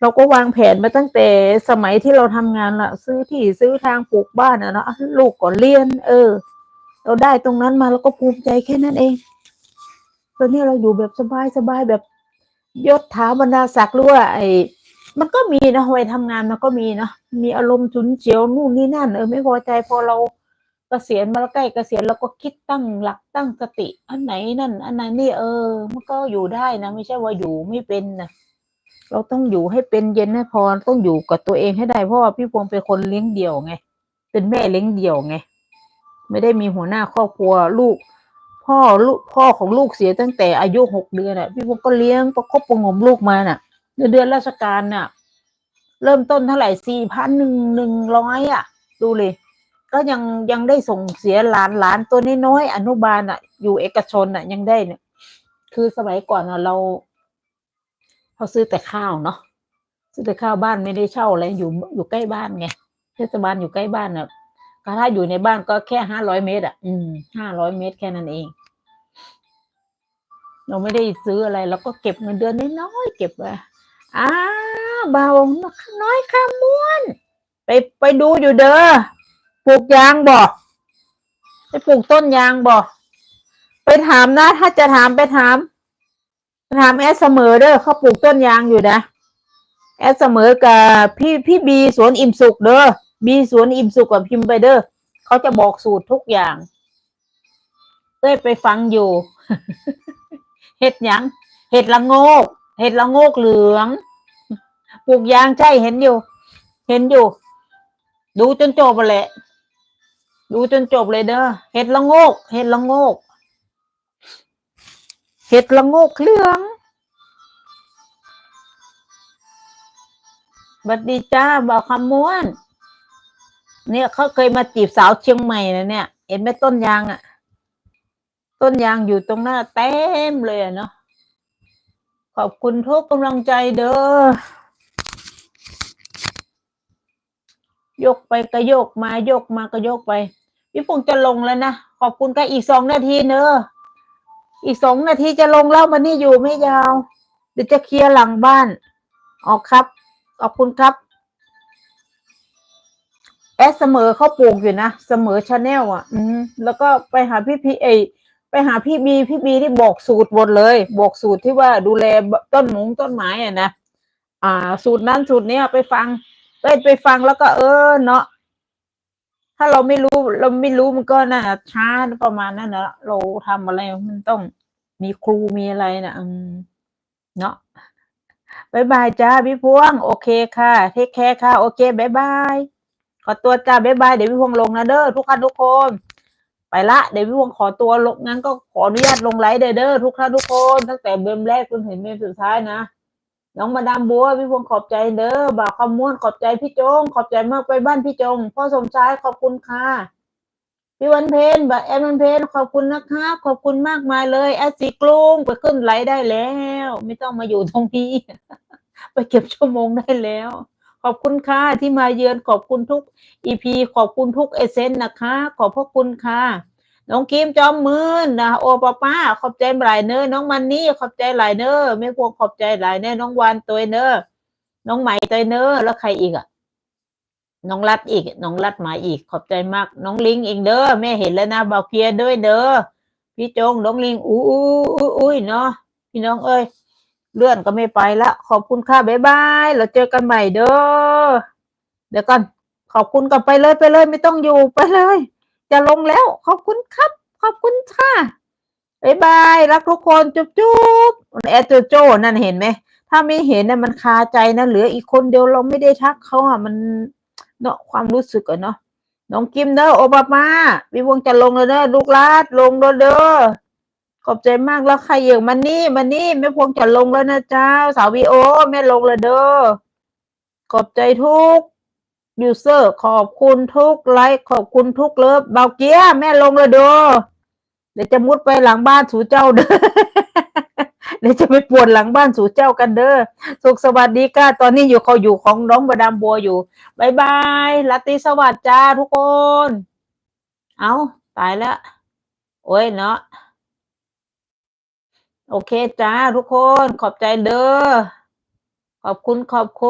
เราก็วางแผนมาตั้งแต่สมัยที่เราทำงานละซื้อที่ซื้อทางปลูกบ้านอะเนาะลูกก่อนเรียน เออ เราได้ตรงนั้นมาเราก็ภูมิใจแค่นั้นเอง ตอนนี้เราอยู่แบบสบายสบายแบบยศถาบรรดาศักดิ์หรือว่าไอ้มันก็มีนะวัยทำงานมันก็มีเนาะมีอารมณ์ฉุนเฉียวนู่นนี่นั่น เออไม่พอใจพอเราเกษียณมาแล้วใกล้เกษียณเราก็คิดตั้งหลักตั้งสติ อันไหนนั่น อันไหนนี่เออ มันก็อยู่ได้นะ ไม่ใช่ว่าอยู่ไม่เป็นนะ เราต้องอยู่ให้เป็นเย็นให้พอต้องอยู่กับตัวเองให้ได้เพราะว่าพี่พวงเป็นคนเลี้ยงเดี่ยวไง เป็นแม่เลี้ยงเดี่ยวไง ไม่ได้มีหัวหน้าครอบครัวลูก พ่อลูกพ่อของลูกเสียตั้งแต่อายุหกเดือนอะ พี่พวงก็เลี้ยงประคบประงมลูกมาน่ะเดือนเดือนราชการน่ะ เริ่มต้นเท่าไหร่สี่พันหนึ่งหนึ่งร้อยอะ ดูเลยก็ยังยังได้ส่งเสียหลานหลานตัวน้อยๆอนุบาลอะ อยู่เอกชนอะยังได้เนี่ย คือสมัยก่อนอะเรา เขาซื้อแต่ข้าวเนาะซื้อแต่ข้าวบ้านไม่ได้เช่าอะไรอยู่อยู่ใกล้บ้านไงเทศบาลอยู่ใกล้บ้านอะก็ถ้าอยู่ในบ้านก็แค่ห้าร้อยเมตรอะ อืมห้าร้อยเมตรแค่นั้นเอง เราไม่ได้ซื้ออะไรเราก็เก็บเงินเดือนน้อยๆเก็บไว้อ้าเบาน้อยข้าม้วน ไปไปดูอยู่เด้อปลูกยางบ่ไปปลูกต้นยางบ่ไปถามนะ ถ้าจะถามไปถาม ถามแอดเสมอเด้อเขาปลูกต้นยางอยู่นะ แอดเสมอกับพี่พี่บีสวนอิ่มสุกเด้อบีสวนอิ่มสุกกับพิมพ์ไปเด้อเขาจะบอกสูตรทุกอย่างเต้ยไปฟังอยู่ เห็ดหยัง เห็ดละโงก เห็ดละโงกเหลือง ปลูกยางใช่เห็นอยู่ เห็นอยู่ ดูจนจบแหละดูจนจบเลยเด้อเห็ดละโงก เห็ดละโงก เห็ดละโงกเหลืองบัดดีจ้าบอกคำม้วน เนี่ยเขาเคยมาจีบสาวเชียงใหม่นะเนี่ย เห็นไหมต้นยางอะ่ะ ต้นยางอยู่ตรงหน้าเต็มเลยเนาะ ขอบคุณทุกกำลังใจเด้อยกไปก็โยกมายกมาก็โยกไป พี่พงจะลงแล้วนะ ขอบคุณก็อีกสองนาทีเนอะ อีกสองนาทีจะลงแล้วมันนี่อยู่ไม่ยาว เดี๋ยวจะเคลียร์หลังบ้าน ออกครับ ขอบคุณครับ แอดเสมอเขาปลูกอยู่นะ เสมอชาแนลอะ อืมแล้วก็ไปหาพี่พีเอไปหาพี่บี พี่บีที่บอกสูตรหมดเลย บอกสูตรที่ว่าดูแลต้นหมงต้นไม้อะนะ อ่า สูตรนั้นสูตรเนี้ยไปฟังไปไปฟังแล้วก็เออเนาะ ถ้าเราไม่รู้เราไม่รู้มันก็น่าช้าประมาณนั้นนะเราทำอะไรมันต้องมีครูมีอะไรนะเนาะบายบายจ้าพี่พวง โอเคค่ะเทคแคร์ค่ะ โอเคบายบายขอตัวจ้าบายบายเดี๋ยวพี่พวงลงนะเด้อทุกท่านทุกคน ไปละเดี๋ยวพี่พวงขอตัวลงงั้นก็ขออนุญาตลงไลฟ์เด้อเด้อทุกท่านทุกคนตั้งแต่เบมแรกจนถึงเบมสุดท้ายนะ น้องมาดามบัวพี่พวงขอบใจเด้อบ่าวคำม้วนขอบใจพี่จง ขอบใจมากไปบ้านพี่จง พ่อสมชายขอบคุณค่ะพี่วันเพนบ่าวแอมวันเพนขอบคุณนะคะ ขอบคุณมากมายเลยแอดสีกรุงไปขึ้นไลฟ์ได้แล้ว ไม่ต้องมาอยู่ตรงนี้ไปเก็บชั่วโมงได้แล้ว ขอบคุณค่ะที่มาเยือนขอบคุณทุกอีพีขอบคุณทุกเอเซนนะคะ ขอบพระคุณค่ะ น้องคิมจอมมืนนะโอป้าป้าขอบใจหลายเนอน้องมันนี่ขอบใจหลายเนอไม่พวงขอบใจหลายเนอน้องวานตัวเนอน้องใหม่ตัวเนอแล้วใครอีกอะน้องรัดอีก น้องรัดมาอีก ขอบใจมาก น้องลิงอีกเด้อแม่เห็นแล้วนะบอกเพียด้วยเด้อพี่จงน้องลิงอู้อู้อู้อุ้ยเนาะพี่น้องเอ้ยเลื่อนก็ไม่ไปละขอบคุณค่ะบ๊ายบายเราเจอกันใหม่เด้อเดี๋ยวก่อนขอบคุณกับไปเลยไปเลย ไม่ต้องอยู่ไปเลย จะลงแล้วขอบคุณครับ ขอบคุณค่ะบายบายรักทุกคนจุ๊บจุ๊บแอดโจโจนั่นเห็นไหมถ้าไม่เห็นน่ะมันคาใจนะเหลืออีกคนเดียวเราไม่ได้ทักเขาอะมันเนาะความรู้สึกอะเนาะน้องกิมเด้อโอบามาวิวงจะลงแล้วเด้อลูกลาดลงเด้อเด้อขอบใจมากแล้วใครอยู่มันนี่มันนี่แม่พวงจะลงแล้วนะเจ้า สาววีโอแม่ลงแล้วเด้อขอบใจทุก ยูเซอร์ขอบคุณทุกไลค์ขอบคุณทุกเลิฟเบาเกียแม่ลงเลยเด้อเดี๋ยวจะมุดไปหลังบ้านสู่เจ้าเด้อเดี๋ยวจะไปปวดหลังบ้านสู่เจ้ากันเด้อสุขสวัสดีก้าตอนนี้อยู่เขาอยู่ของน้องบดามบัวอยู่บายบายลาตรีสวัสดีจ้าทุกคน เอาตายแล้ว โอ้ยเนาะโอเคจ้าทุกคนขอบใจเด้อขอบคุณขอบคุณ